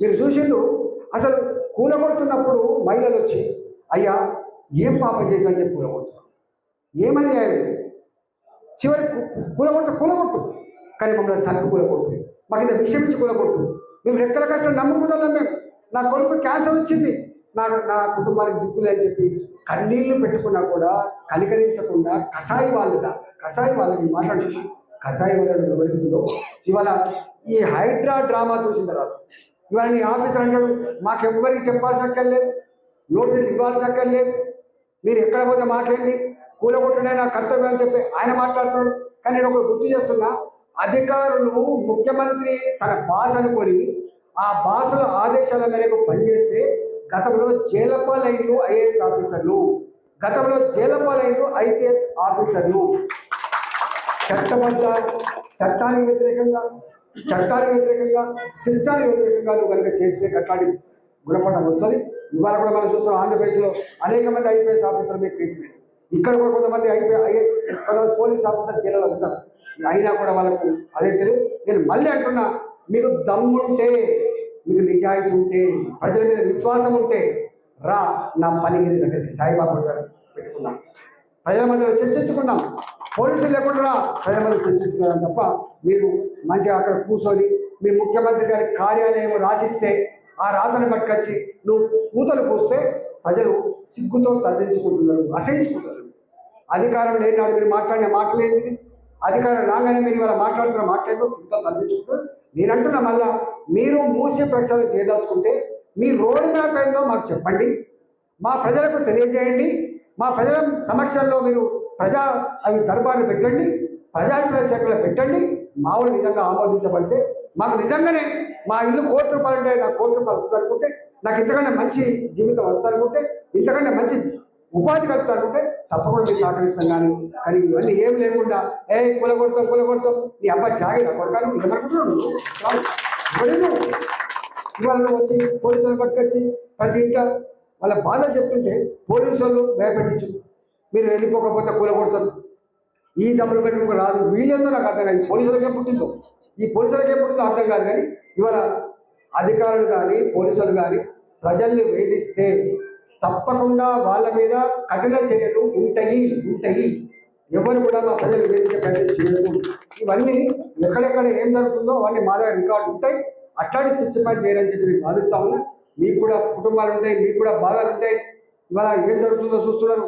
మీరు చూసిండు అసలు కూలగొడుతున్నప్పుడు మహిళలు వచ్చి అయ్యా ఏం పాపం చేశాఅని చెప్పి కూలగొడుతున్నారు. ఏమన్యాయం ఇది చివరి కూలగొడితే కూలగొట్టు. కానీ మమ్మల్ని సరికి కూలగొట్టు. మాకు ఇంత విషయం ఇచ్చి కూలగొట్టు. మేము రెక్కల కష్టం నమ్ముకుంటున్నాం మేము. నా కొడుకు క్యాన్సర్ వచ్చింది. నా నా కుటుంబానికి దిక్కులే అని చెప్పి కన్నీళ్ళు పెట్టుకున్నా కూడా కనికరించకుండా కషాయి వాళ్ళుగా కషాయి వాళ్ళని మాట్లాడుతున్నా. కషాయి వాళ్ళని వివరిస్తుందో? ఇవాళ ఈ హైడ్రా డ్రామా చూసిన తర్వాత ఇవాళ నీ ఆఫీసర్ అంటాడు మాకెవ్వరికి చెప్పాల్సి అక్కర్లేదు నోటీసులు ఇవ్వాల్సి అక్కర్లేదు మీరు ఎక్కడ పోతే మాకేంది కూలగొట్టడే నా కర్తవ్యం అని చెప్పి ఆయన మాట్లాడుతున్నాడు. కానీ నేను ఒకటి గుర్తు చేస్తున్నా అధికారులు ముఖ్యమంత్రి తన బాస్ అనుకొని ఆ బాసుల ఆదేశాల మేరకు పనిచేస్తే గతంలో జైలపాలైన్లు ఐఏఎస్ ఆఫీసర్లు గతంలో జైలపాలైన్లు ఐపీఎస్ ఆఫీసర్లు. చట్టబద్ధ చట్టానికి వ్యతిరేకంగా చట్టానికి వ్యతిరేకంగా సిస్టానికి వ్యతిరేకంగా నువ్వు కనుక చేస్తే కట్లాడి గుణపడడం వస్తుంది. ఇవాళ కూడా మనం చూస్తున్నాం ఆంధ్రప్రదేశ్లో అనేక మంది ఐపీఎస్ ఆఫీసర్ మీద కేసులు ఇక్కడ కూడా కొంతమంది ఐపీ కొంతమంది పోలీస్ ఆఫీసర్ జైల్లో ఉంటారు. అయినా కూడా వాళ్ళకు అదే తెలియదు. నేను మళ్ళీ అంటున్నా మీకు దమ్ముంటే మీకు నిజాయితీ ఉంటే ప్రజల మీద విశ్వాసం ఉంటే రా నా పనిగిరి దగ్గరికి సాయిబాబా గారు పెట్టుకున్నాం ప్రజల మధ్యలో చర్చించుకుందాం. పోలీసులు లేకుండా ప్రజలు ప్రజల తప్ప మీరు మంచిగా అక్కడ కూర్చొని మీ ముఖ్యమంత్రి గారి కార్యాలయం రాసిస్తే ఆ రాతను పట్టుకొచ్చి నువ్వు కూతలు పోస్తే ప్రజలు సిగ్గుతో తరలించుకుంటున్నారు అసహించుకుంటున్నారు. అధికారం లేని నాడు మీరు మాట్లాడిన మాటలేంటిది అధికారం రాగానే మీరు ఇవాళ మాట్లాడుతున్న మాటలేదో కూతలు తరలించుకుంటారు నేను మళ్ళా మీరు మూసి ప్రక్షాళన చేయదలుచుకుంటే మీ రోడ్ మ్యాప్ ఏందో మాకు చెప్పండి. మా ప్రజలకు తెలియజేయండి. మా ప్రజల సమక్షంలో మీరు ప్రజా అవి దర్బార్లు పెట్టండి ప్రజాభిప్రాయ సేకరణ పెట్టండి మా వాళ్ళు నిజంగా ఆమోదించబడితే మాకు నిజంగానే మా ఇల్లు కోటి రూపాయలు అంటే నాకు కోటి రూపాయలు వస్తుంది అనుకుంటే నాకు ఇంతకంటే మంచి జీవితం వస్తుంది అనుకుంటే ఇంతకంటే మంచి ఉపాధి కలుగుతా అనుకుంటే తప్పకుండా మీరు సహకరిస్తాం కానీ కానీ ఇవన్నీ ఏం లేకుండా ఏ కుల కొడతాం కుల కొడతాం నీ అబ్బాయి జాగిరా కొడకాను ఏమనుకుంటున్నావు ఇవాళ వచ్చి పోలీసులు పట్టుకొచ్చి ప్రతి ఇంట వాళ్ళ బాధ చెప్తుంటే పోలీసు వాళ్ళు భయపెట్టించు. మీరు వెళ్ళిపోకపోతే కూలగొడతారు ఈ డబ్బులు పెట్టుకుని రాదు. వీళ్ళేందో నాకు అర్థం కాదు? పోలీసులకే పుట్టిందో? ఈ పోలీసులకే పుట్టిందో అర్థం కాదు కానీ ఇవాళ అధికారులు కానీ పోలీసులు కానీ ప్రజల్ని వేధిస్తే తప్పకుండా వాళ్ళ మీద కఠిన చర్యలు ఉంటాయి ఉంటాయి. ఎవరు కూడా మా ప్రజలు వేధించే ప్రయత్నం చేయలేదు ఇవన్నీ ఎక్కడెక్కడ ఏం జరుగుతుందో అవన్నీ మా దగ్గర రికార్డు ఉంటాయి. అట్లాంటి పిచ్చి చేయాలని చెప్పి నేను భావిస్తా ఉన్నా. మీకు కూడా కుటుంబాలు ఉంటాయి మీకు కూడా బాధలు ఉంటాయి. ఇవాళ ఏం జరుగుతుందో చూస్తున్నారు.